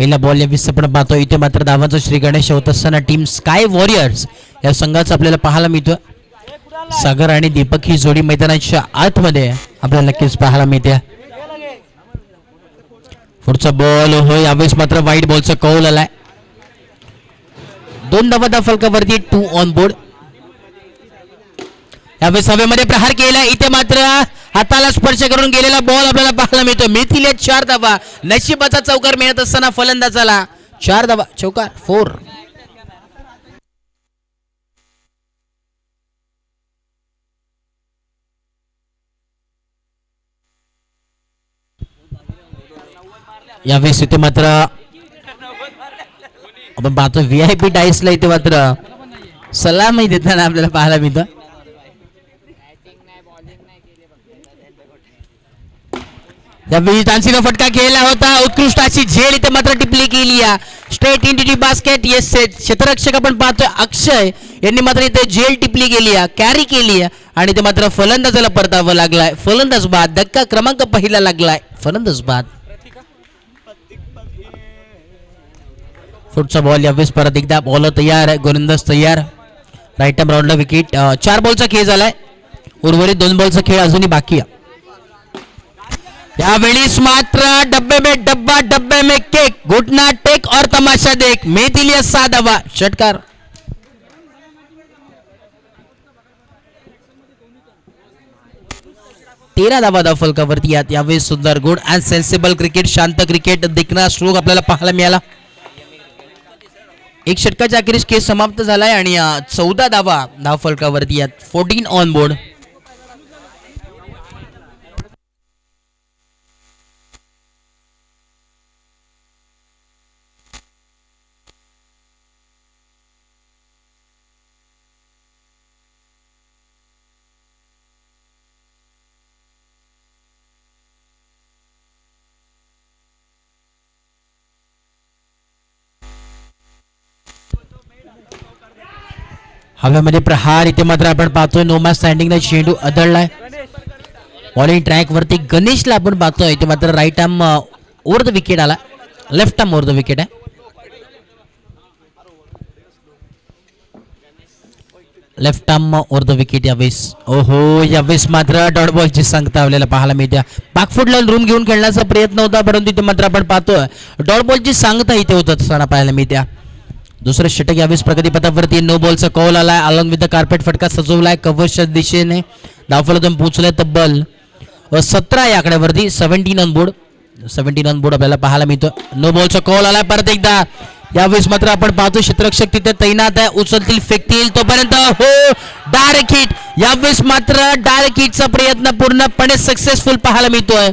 पहिला बॉल या वीस आपण पाहतो. इथे मात्र धावांचा श्री गणेश होत असताना टीम स्काय वॉरियर्स या संघाचा आपल्याला पाहायला मिळतं सागर आणि दीपक ही जोडी मैदानाच्या आतमध्ये आपल्याला नक्कीच पाहायला मिळते. पुढचा बॉल होय यावेळेस मात्र वाईट बॉलचा कौल आलाय. दोन धावा फलकावरती टू ऑन बोर्ड यावेळेस हवेमध्ये प्रहार केला इथे मात्र हाताला स्पर्श करून गेलेला बॉल आपल्याला पाहायला मिळतो. मिळतील चार धावा. नशिबाचा चौकार मिळत असताना फलंदाजाला चार धावा. चौकार फोर यावेळेस इथे मात्र आपण पाहतो व्ही आय पी डाईसला इथे मात्र सलामही देताना आपल्याला पाहायला मिळतं. यावेळी चान्सीनं फटका खेळला होता. उत्कृष्ट अशी झेल इथे मात्र टिपली केली straight into basket yes क्षेत्ररक्षक आपण पाहतोय अक्षय यांनी मात्र इथे झेल टिपली गेली कॅरी केली आणि ते मात्र फलंदाजाला परतावं लागलाय. फलंदाज बाद धक्का क्रमांक पहिला लागलाय. फलंदाज बाद पुढचा बॉल यावेळेस परत एकदा बॉल तयार आहे. गोलंदाज तयार. राईट टाइम राऊंडला विकेट चार बॉलचा खेळ झालाय. उर्वरित दोन बॉलचा खेळ अजूनही बाकी आहे. यावेळीस मात्र डब्बे में डब्बा डब्बे में केक घुटना टेक और तमाशा देख मी दिली सहा धावा षटकार। तेरा धावा धाव फलकावरती यात यावेळी सुंदर गुड अँड सेन्सिबल क्रिकेट शांत क्रिकेट दिखना श्लोक आपल्याला पाहायला मिळाला. एक षटकाच्या अखेरीस केस समाप्त झालाय आणि चौदा धावा धाव फलकावरती यात फोर्टीन ऑन बोर्ड हव्यामध्ये प्रहार इथे मात्र आपण पाहतोय नोमा स्टँडिंगला चेंडू अदळलाय बॉलिंग ट्रॅक वरती गणेशला आपण पाहतोय इथे मात्र right arm uh, over the wicket आला। Left arm over the wicket आहे left arm over the wicket यावेळेस ओहो यावेळेस मात्र डॉट बॉलची सांगता आपल्याला पाहायला मिळते बागफुटला रूम घेऊन खेळण्याचा प्रयत्न होता परंतु इथे मात्र आपण पाहतोय डॉट बॉलची सांगता इथे होत असताना पाहायला मिळत्या दुसरं षटक यावेळेस प्रगतीपथावरती नो बॉलचा कौल आलाय. अलॉंग विथ द कार्पेट फटका सजवलाय. कव्हरच्या दिशेने धावफलतून पोहोचलाय तब्बल सतरा या आकड्यावरती. Seventeen on board seventeen on board आपल्याला पाहायला मिळतो नो बॉलचा कॉल आलाय परत एकदा. यावेळेस मात्र आपण पाहतो क्षेत्ररक्षक तिथे तैनात आहे. उचलतील फेकतील तोपर्यंत हो डायरेक्ट हिट यावेळेस मात्र डायरेक्ट हिटचा प्रयत्न पूर्णपणे सक्सेसफुल पाहायला मिळतोय.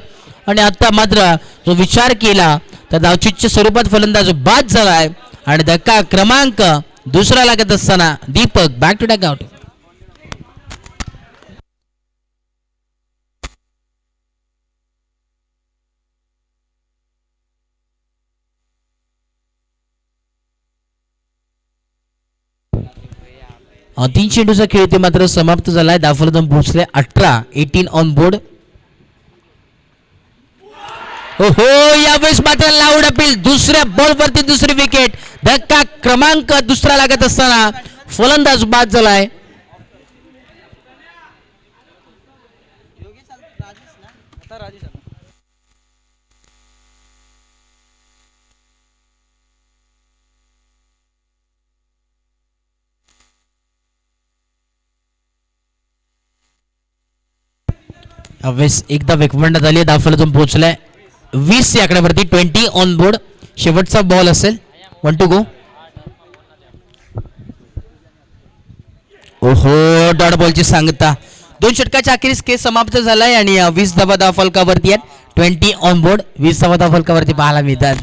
आणि आता मात्र जो विचार केला तर धावचीच्या स्वरूपात फलंदाज बाद झाला आहे आणि धक्का क्रमांक दुसरा लागत असताना Deepak back to back out तीन चेंडूचा खेळ ते मात्र समाप्त झालाय. दाफलदम पोहोचले अठरा एटीन ऑन बोर्ड हो, हो यावेळेस मात्र लाऊड अपील दुसऱ्या बॉलवरती दुसरी विकेट धक्का क्रमांक दुसरा लागत असताना फलंदाज बाद झालाय. यावेळेस एकदा वेकमंड झाली जाऊन पोहोचलाय. वीस या आकड्यावरती ट्वेंटी ऑन बोर्ड शेवटचा बॉल असेल. वन टू गो ओहो डॉट बॉलची सांगता. दोन षटकाच्या अखेरीस केस समाप्त झालाय आणि वीस धावा धाव फलकावरती आहेत. ट्वेंटी ऑन बोर्ड वीस धावा धाव फलकावरती पाहायला मिळतात.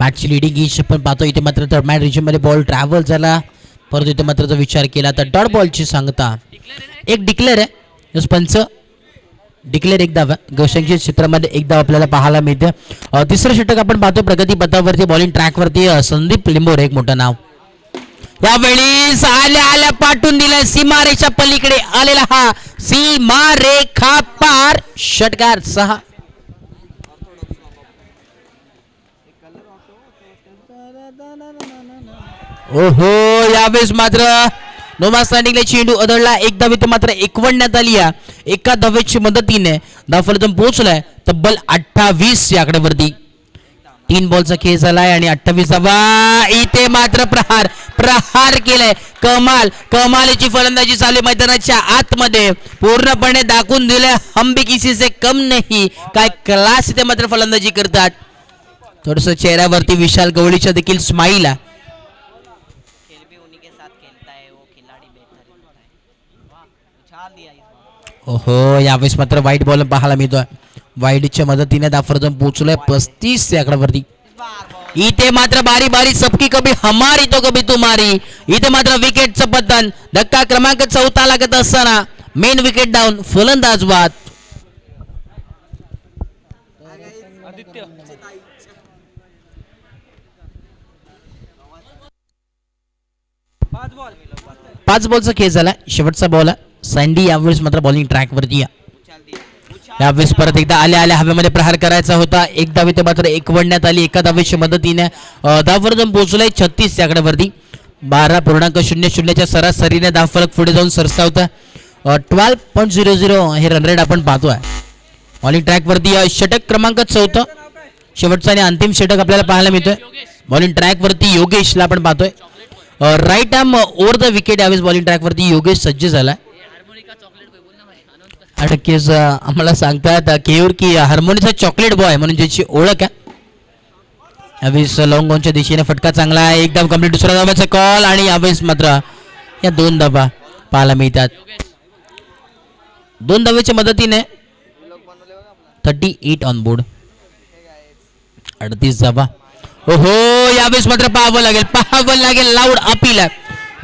मॅचची लिडिंग इश पण पाहतो. इथे मात्र तर मॅच रिजनमध्ये बॉल ट्रॅव्हल झाला. परंतु इथे मात्र जर विचार केला तर डॉट बॉलची सांगता. एक डिक्लेअर आहे. पंच. डिक्लेअर एक धाव. क्षेत्रामध्ये एक धाव आपल्याला पाहायला मिळते. तिसरं षटक आपण पाहतो प्रगती पथावरती बॉलिंग ट्रॅकवरती संदीप लिंबोर एक मोठं नाव. यावेळी आल्या आल्या पाठवून दिलं सीमारेच्या पलीकडे. आलेला हा सीमारेखा पार. षटकार सहा. ओहो यावेळेस मात्र नोमा स्टँडिंगला चेंडू अदळला एक धाव मात्र एकवडण्यात आली आहे एका धावेची मदतीने धाव पोहोचलाय. तब्बल अठ्ठावीस याकडे वरती तीन बॉलचा खेळ झालाय आणि अठ्ठावीस धावा इथे मात्र प्रहार प्रहार केलाय. कमाल कमालीची फलंदाजी चालू मैदानाच्या आतमध्ये. पूर्णपणे दाखवून दिले हंबी किसी से कम नाही. काय क्लास इथे मात्र फलंदाजी करतात. थोडस चेहऱ्यावरती विशाल गवळीच्या देखील स्माईल आहे है है। ओहो यावेळेस मात्र वाईट बॉल पाहायला मिळतोय वाईटच्या मदतीने दाफरजम पोहोचलोय पस्तीस आकड्यावरती इथे मात्र बारी बारी सबकी कभी हमारी तो कभी तुम्हारी. इथे मात्र विकेटचं पतन. धक्का क्रमांक चौथा लागत असताना मेन विकेट डाऊन फलंदाज बाद. पाच बॉलचा खेळ झाला. शेवटचा बॉल आहे. सँडी यावेळेस मात्र बॉलिंग ट्रॅकवरती उछाल यावेळेस परत एकदा आल्या आल्या हवेमध्ये प्रहार करायचा होता. एक धाव इथे मात्र एकवडण्यात आली. एका धावेच्या मदतीने अं, धावपर्यंत पोहोचलाय छत्तीस या आकड्यावरती बारा पूर्णांक शून्य शून्यच्या सरासरीने धाव फलक पुढे जाऊन सरसावता ट्वेल्व पॉईंट झिरो झिरो हे रन रेट आपण पाहतोय. बॉलिंग ट्रॅकवरती षटक क्रमांक चौथं. शेवटचा आणि अंतिम षटक आपल्याला पाहायला मिळतोय. बॉलिंग ट्रॅकवरती योगेशला आपण पाहतोय. Right arm over the wicket यावेळेस बॉलिंग ट्रॅकवरती योगेश सज्ज झाला. नक्कीच आम्हाला सांगतात केयूर की हार्मोनीचा चॉकलेट बॉय म्हणून ज्याची ओळख आहे. यावेळेस लॉंग ऑनच्या दिशेने फटका चांगला आहे. एकदम कंप्लीट दुसऱ्या धाबाचा कॉल आणि यावेळेस मात्र या दोन धाबा पाहायला मिळतात. दोन धाब्याच्या मदतीने थर्टी एट ऑन बोर्ड अडतीस धाबा हो यावेळेस मात्र पाहावं लागेल. पाहावं लागेल. लाऊड अपील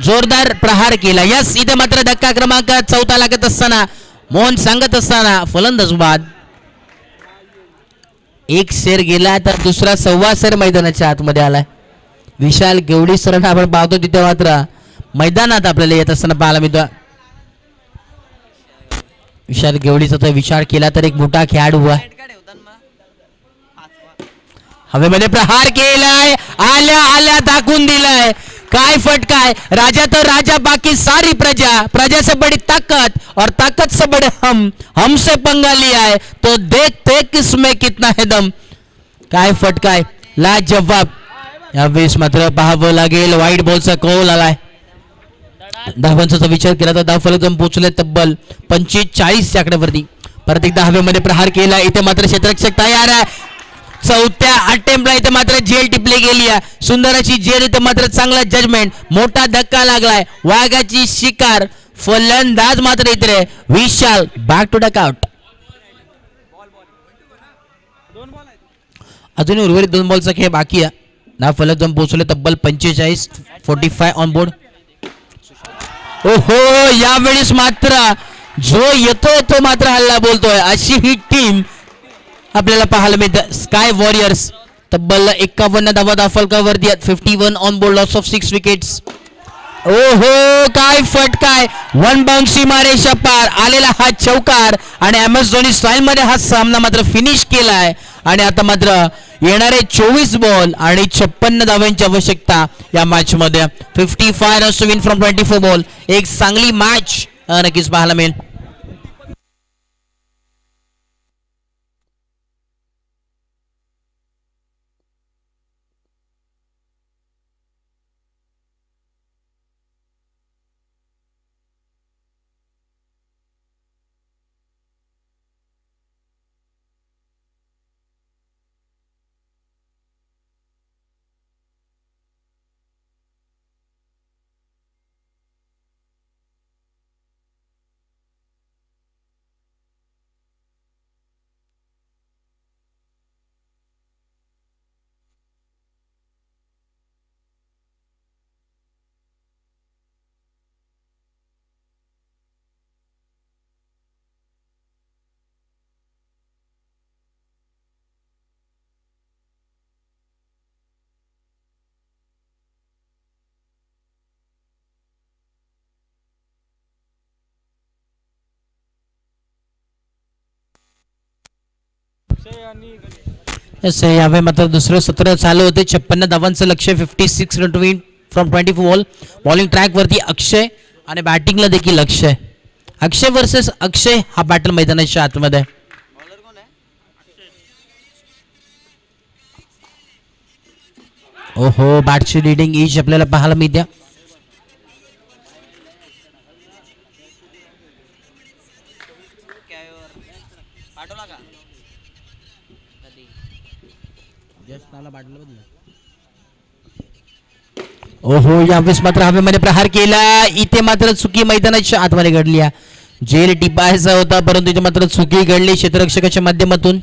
जोरदार प्रहार केला. यस इथे मात्र धक्का क्रमांक चौथा लागत असताना मोहन सांगत असताना फलंदाज बाद एक शेर गेला तर दुसरा सव्वा शेर मैदानाच्या आतमध्ये आलाय. विशाल गेवडी सरण आपण पाहतो तिथे मात्र मैदानात आपल्याला येत असताना पाहायला मिळतो विशाल गेवडीचा तो विचार केला तर एक मोठा खेळाडू आहे हेड का ठेवतात मग पाचवा हवेमध्ये प्रहार केलाय आल्या आल्या दाखवून दिलाय. काय फटकाय? राजा तर राजा बाकी सारी प्रजा प्रजा से बड़ी ताकत और ताकत से बड़े हम हमसे पंगा लिया है तो देखते किसमें कितना है दम. काय फटकाय? ला जवाब यावेळेस मात्र पाहावं लागेल. वाईट बॉलचा कौल आलाय. धावांचा विचार केला तर धाव फलक जाऊन पोहोचले तब्बल पंचेचाळीस आकड्यावरती परत एकदा हवेमध्ये प्रहार केला. इथे मात्र क्षेत्ररक्षक तयार आहे. चौथ्या अटेम्प्टला इथे मात्र जेल टिपली गेली आहे. सुंदराची जेल इथे मात्र चांगला जजमेंट मोठा धक्का लागलाय. वाघाची शिकार. फलंदाज मात्र इथे विशाल बॅक टू डकआउट अजूनही उर्वरित दोन बॉलचा खेळ बाकी आहे. ना फलक जाऊन पोहोचले तब्बल पंचेचाळीस फोर्टी फाय ऑन बोर्ड ओहो यावेळेस मात्र जो येतोय तो मात्र हल्ला बोलतोय. अशी ही टीम आपल्याला पाहायला मिळतं. स्काय वॉरियर्स तब्बल एक्कावन्न धावा दाफलकावरती आहेत. Fifty one on board loss of six wickets ओ हो काय फटकाय. वन बाउन्सी मारे पार आलेला हा चौकार. आणि एम एस धोनी स्टाईल मध्ये हा सामना मात्र फिनिश केलाय. आणि आता मात्र येणारे चोवीस बॉल आणि छप्पन्न धाव्यांची आवश्यकता या मॅच मध्ये fifty five runs to win from twenty four ball एक चांगली मॅच नक्कीच पाहायला मिळेल. यावे मात्र दुसरं सत्र चालू होते छप्पन्न धावांचं लक्ष fifty six run to win from twenty four ball bowling ट्रॅकवरती Akshay आणि बॅटिंगला देखील अक्षय. अक्षय वर्सेस अक्षय हा बॅटल मैदानाच्या आतमध्ये. ओहो बॅटची रिडिंग इच आपल्याला पाहायला मिळत्या काय वर पाठवला का कधी दहावीस मात्र हवेमध्ये प्रहार केला. इथे मात्र चुकी मैदानाच्या आतमध्ये घडली आहे. जेल टिपायचा होता परंतु इथे मात्र चुकी घडली. क्षेत्ररक्षकाच्या माध्यमातून.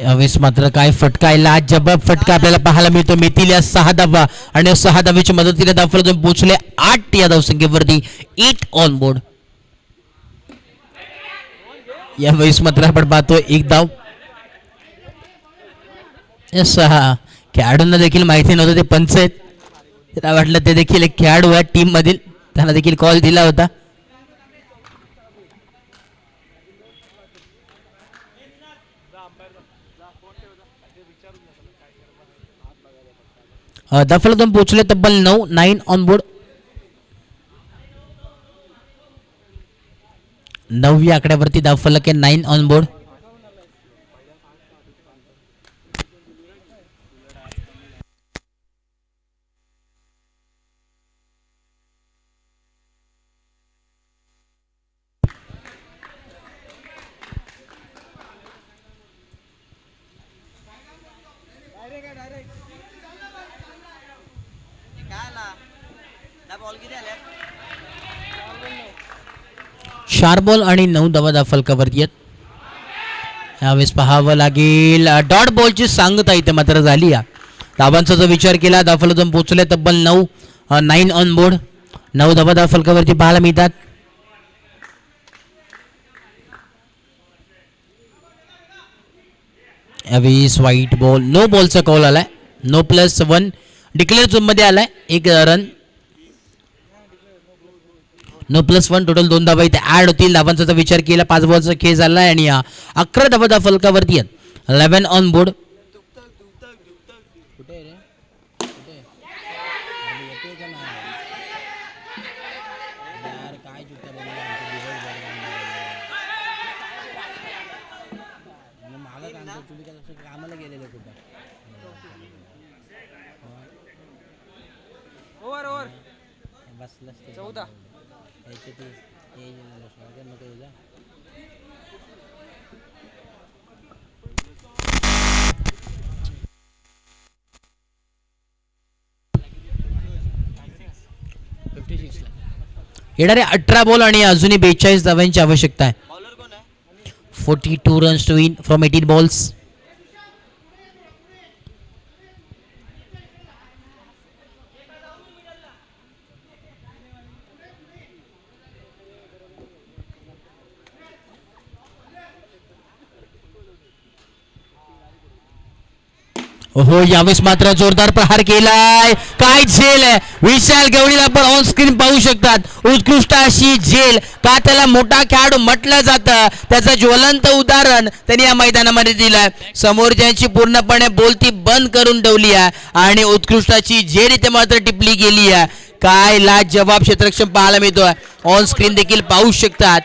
यावेळेस मात्र काय फटका आहे लाज जबाब फटका आपल्याला पाहायला मिळतो. मितील या सहा धावा आणि सहा धावेच्या मदतीने धावफलक पोहोचले आठ या धावसंख्येवरती. एट ऑन बोर्ड यावेळेस मात्र आपण पाहतो एक धाव. सहा. खेळाडूंना देखील माहिती नव्हतं ते पंच आहेत. त्याला वाटलं ते देखील एक खेळाडू आहे टीम मधील. त्यांना देखील कॉल दिला होता. दफलतून पोहोचले तब्बल नऊ नाईन ऑन बोर्ड नववी आकड्यावरती दाव फलक आहे नाईन ऑन बोर्ड चार बॉल आणि नऊ दबादा फलकावर येत. यावेळेस पाहावं लागेल. डॉट बॉलची सांगता इथे मात्र झाली या. दाबांचा जर विचार केला दाफलतून पोहोचले तब्बल नऊ नाईन ऑन बोर्ड नऊ धावा दाफलकावरती पाहायला मिळतात. यावेळेस व्हाईट बॉल नो बॉलचा कॉल आलाय. नो प्लस वन डिक्लेअर झोनमध्ये आलाय. एक run no plus one total दोन धावा इथे ऍड होतील. धावांचा विचार केला पाच बॉलचा खेळ झाला आहे आणि अकरा धावा त्या फलकावरती आहेत. इलेव्हन ऑन बोर्ड चौदा येणारे अठरा बॉल आणि अजूनही बेचाळीस धाव्यांची आवश्यकता आहे. Forty two runs to win from eighteen balls हो यावेळेस मात्र जोरदार प्रहार केलाय. काय झेल आहे? विशाल गवळीला आपण ऑन स्क्रीन पाहू शकतात. उत्कृष्ट अशी झेल का त्याला मोठा खेळाडू म्हटलं जातं. त्याचं ज्वलंत उदाहरण त्यांनी या मैदानामध्ये दिलंय. समोरच्यांची पूर्णपणे बोलती बंद करून ठेवली आहे आणि उत्कृष्टाची झेल इथे मात्र टिपली गेली आहे. काय लाज जवाब क्षेत्रक्षम पाहायला मिळतोय. ऑन स्क्रीन देखील पाहू शकतात.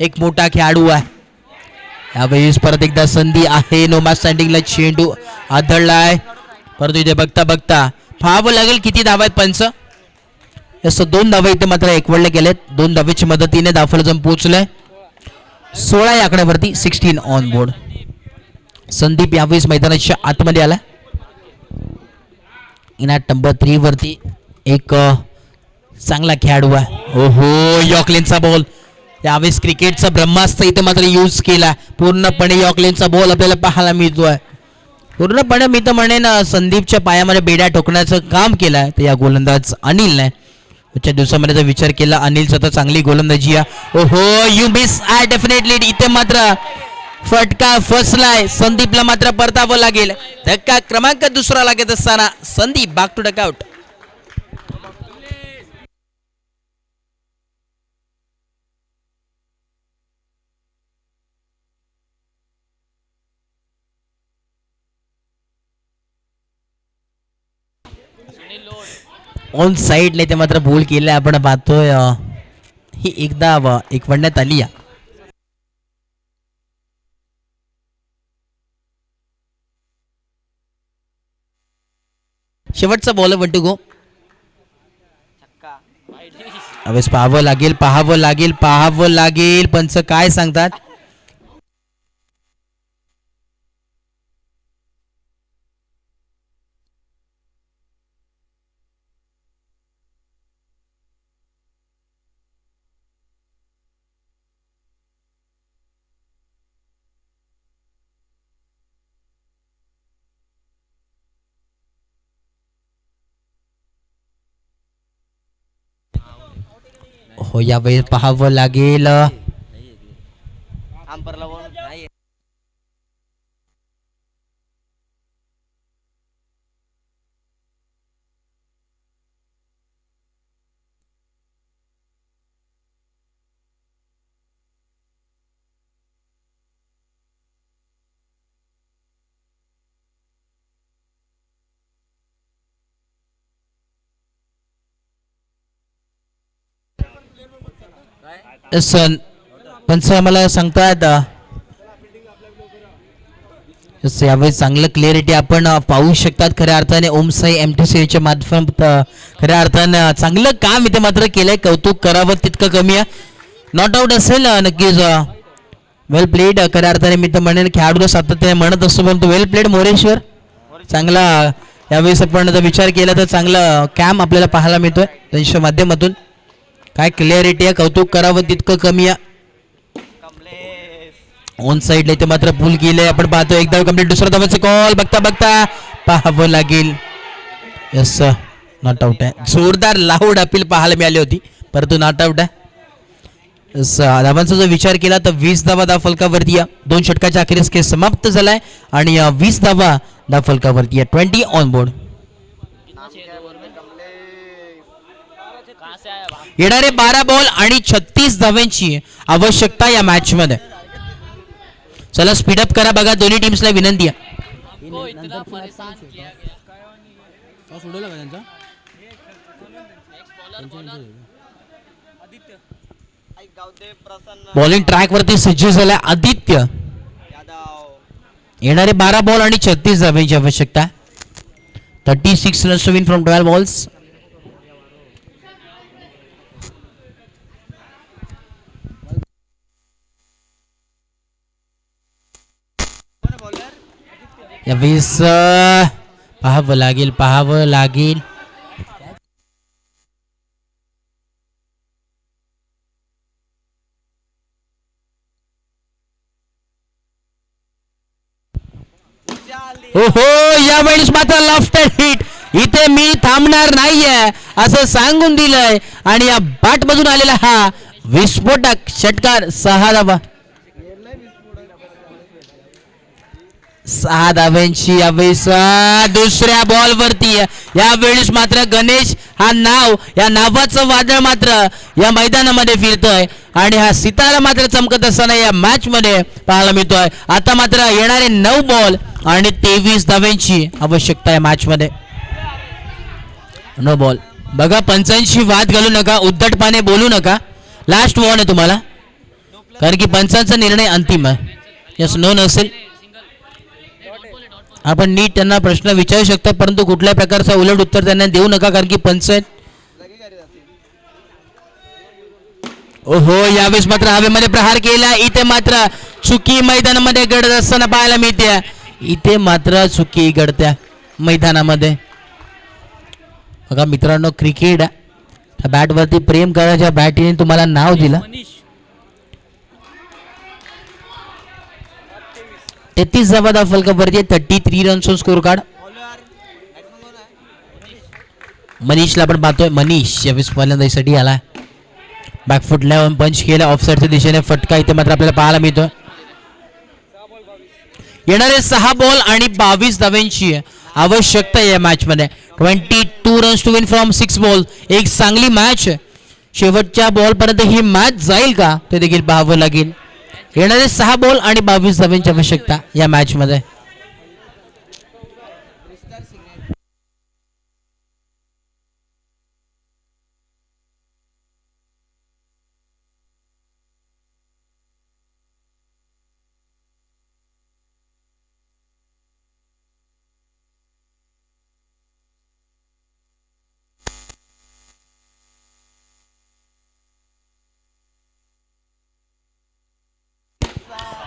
एक मोठा खेळाडू आहे. यावेळेस परत एकदा संधी आहे. नोमा स्टँडिंगला चेंडू आदळलाय. परंतु इथे बघता बघता पाहावं लागेल. किती धावा आहेत पंच? असं दोन धावा इथे मात्र एकवडले गेलेत. दोन धावेच्या मदतीने दाफल जाऊन पोहोचलंय. सोळा या आकड्यावरती सिक्स्टीन ऑन बोर्ड संदीप यावेळेस मैदानाच्या आतमध्ये आला इनाट नंबर थ्री वरती एक चांगला खेळाडू आहे. ओहो यॉकलेनचा बॉल यावेळेस क्रिकेटचा ब्रह्मास्त्र इथे मात्र यूज केला पूर्णपणे यॉकलेनचा बॉल आपल्याला पाहायला मिळतोय. पूर्णपणे मी तर म्हणेन संदीपच्या पायामध्ये बेड्या ठोकण्याचं काम केलं आहे तर या गोलंदाज अनिलने आजच्या दिवसामध्ये जर विचार केला अनिलचा तर चांगली गोलंदाजी आहे. ओहो यू मिस आय डेफिनेटली इथे मात्र फटका फसलाय. संदीपला मात्र परतावं लागेल. धक्का क्रमांक दुसरा लागत असताना संदीप बाग टू डकआउट ऑन साईडने ते मात्र बोल केलं आपण पाहतोय ही एकदा एकवडण्यात आली या. शेवटचा ball one two go. Avesh पाहावं लागेल पाहावं लागेल पाहावं लागेल. पंच काय सांगतात? हो यावेळी पाहावं लागेल. आंपरला पण सर मला पंच आम्हाला यावेळी चांगलं क्लिअरिटी आपण पाहू शकतात खऱ्या अर्थाने. ओम साई एम टी सीच्या माध्यमात खऱ्या अर्थाने चांगलं काम इथे मात्र केलंय. कौतुक करावं तितकं कमी आहे. नॉट आउट असेल नक्कीच वेल प्लेड खऱ्या अर्थाने मी तर म्हणेन खेळाडू सातत्याने म्हणत असतो परंतु वेल प्लेड मोरेश्वर. चांगला यावेळेस आपण जर विचार केला तर चांगला कॅम्प आपल्याला पाहायला मिळतोय. त्यांच्या माध्यमातून. काय क्लिअरिटी आहे? कौतुक करावं तितकं कमी आहे. कमलेश ऑन साईडला इथे मात्र भूल गेले आपण पाहतो एकदा कंप्लीट दुसरा धावाचा कॉल बघता बघता. पाहावं लागेल. यस नॉट आउट आहे. जोरदार लाऊड अपील पाहायला मिळाली होती. परंतु नॉट आउट आहे. यस धावांचा जर विचार केला तर वीस धावा धाव फलकावरती दोन षटकाच्या अखेरीस केस समाप्त झालाय. आणि वीस धावा धाव फलकावरती ट्वेंटी ऑन बोर्ड येणारे बारा बॉल आणि छत्तीस धाव्यांची आवश्यकता या मॅच मध्ये. चला स्पीडअप करा बघा दोन्ही टीम्सला विनंती आहे. बॉलिंग ट्रॅक वरती सज्ज झाला आदित्य. येणारे बारा बॉल आणि छत्तीस धाव्यांची आवश्यकता thirty six runs to win from twelve balls या वीस पाहावं लागेल पाहावं लागेल. ओहो यावेळेस मात्र लॉफ्टेड हिट इथे मी थांबणार नाहीये असं सांगून दिलंय. आणि या बाट मधून आलेला हा विस्फोटक षटकार सहा धावा सहा धाव्यांची यावेळेस दुसऱ्या बॉल वरती. यावेळेस मात्र गणेश हा नाव या नावाचं वादळ मात्र या मैदानामध्ये फिरतोय. आणि हा सितारा मात्र चमकत असताना या मॅच मध्ये पाहायला मिळतोय. आता मात्र येणारे नऊ बॉल आणि तेवीस धाव्यांची आवश्यकता आहे मॅच मध्ये नो बॉल बघा पंचांशी वाद घालू नका उद्धटपाने बोलू नका. लास्ट वॉर्न आहे तुम्हाला. कारण की पंचांचा निर्णय अंतिम आहे. यस नो नसेल आपण नीट त्यांना प्रश्न विचारू शकता परंतु कुठल्या प्रकारचा उलट उत्तर त्यांना देऊ नका कारण की पंचायत ओहो यावेळेस मात्र हवेमध्ये प्रहार केला. इथे मात्र चुकी मैदानामध्ये घडत असताना पाहायला मिळते. इथे मात्र चुकी घडत्या मैदानामध्ये. बघा मित्रांनो क्रिकेट त्या बॅटवरती प्रेम करायच्या बॅटीने तुम्हाला नाव दिलं. तेहतीस जबादा फलकावरती thirty three runs score card आहे मनीषला आपण पाहतोय. मनीष यावेळेस पहिल्यांदासाठी आला बॅकफुटला पंच केला ऑफसाईडच्या दिशेने फटका इथे मात्र आपल्याला पाहायला मिळतोय. येणारे सहा बॉल आणि बावीस धाव्यांची आवश्यकता या मॅच मध्ये twenty two runs to win from six ball एक चांगली मॅच शेवटच्या बॉल पर्यंत ही मॅच जाईल का? ते देखील पाहावं लागेल. येणारे सहा बॉल आणि बावीस धाव्यांची आवश्यकता या मॅच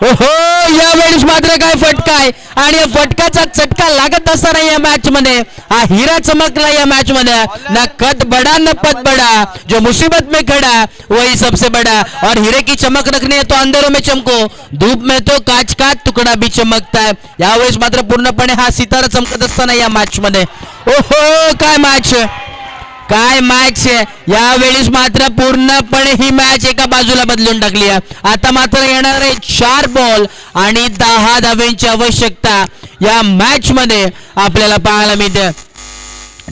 मध्ये यावेळेस मात्र काय फटका आहे आणि या फटकाचा चटका लागत असताना या मॅच मध्ये हा हिरा चमकला या मॅच मध्ये ना कट बडा न पत बडा. जो मुसीबत में खड़ा वही सबसे बड़ा. और हीरे की चमक रखने तो अंधेरों में चमको. धूप में तो काच का तुकडा भी चमकता है. यावेळेस मात्र पूर्णपणे हा सितारा चमकत असताना या मॅच मध्ये ओहो काय मॅच काय मॅच यावेळेस मात्र पूर्णपणे ही मॅच एका बाजूला बदलून टाकली आहे. आता मात्र येणार आहे चार बॉल आणि दहा धाव्यांची आवश्यकता या मॅच मध्ये आपल्याला पाहायला मिळते.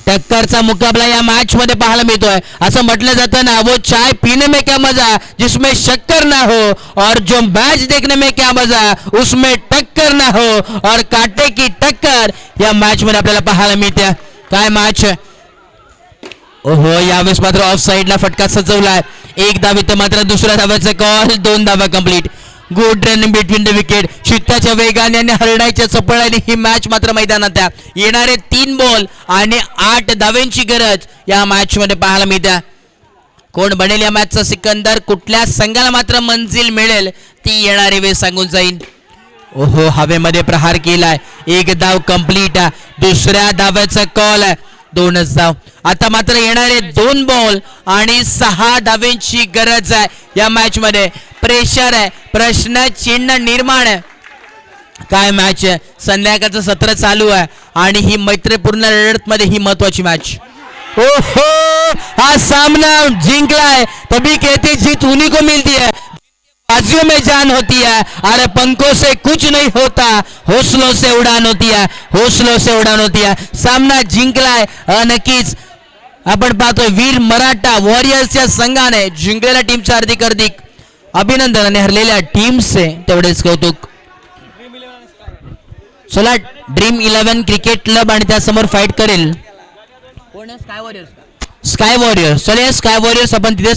टक्करचा मुकाबला या मॅच मध्ये पाहायला मिळतोय. असं म्हटलं जातं ना वो चाय पीने में क्या मजा जिसमें शक्कर ना हो और जो मैच देखने में क्या मजा उसमें टक्कर ना हो और काटे की टक्कर या मॅच मध्ये आपल्याला पाहायला मिळते. काय मॅच ओहो यावेळेस मात्र ऑफ साईडला फटका सजवलाय. एक धाव तर मात्र दुसऱ्या धाव्याचा कॉल दोन धावा complete good run between the wicket शित्याच्या वेगाने आणि हरडायच्या चपळाने ही मॅच मात्र मैदानात आहे येणारे तीन बॉल आणि आठ धाव्यांची गरज या मॅच मध्ये पाहायला मिळते कोण बनेल या मॅचचा सिकंदर? कुठल्या संघाला मात्र मंजिल मिळेल? ती येणारी वेळ सांगून जाईल ओहो हवेमध्ये प्रहार केलाय. एक धाव कंप्लीट दुसऱ्या धाव्याचा कॉल आहे. दोनच धाव. आता मात्र येणारे दोन बॉल आणि सहा धाव्यांची गरज आहे या मॅच मध्ये. प्रेशर आहे. प्रश्न चिन्ह निर्माण आहे. काय मॅच आहे? संध्याकाळचं सत्र चालू आहे. आणि ही मैत्रीपूर्ण लढत मध्ये ही महत्वाची मॅच ओहो! हा सामना जिंकलाय. तभी कहते जीत उन्हीं को मिलती है. बाजियों में जान होती है। अरे पंखों से कुछ नहीं होता। हौसलों से उड़ान होती है। हौसलों से उड़ान होती है। सामना जिंकलाय अ, नक्कीच आपण पाहतोय वीर मराठा वॉरियर्सच्या संघाने जिंकलेल्या टीमचे हार्दिक हार्दिक अभिनंदन आणि हरलेल्या टीमचे तेवढेच कौतुक. चला ड्रीम इलेव्हन क्रिकेट क्लब आणि त्यासमोर फाईट करेल. स्काय वॉरियर्स चला स्काय वॉरियर्स आपण तिथे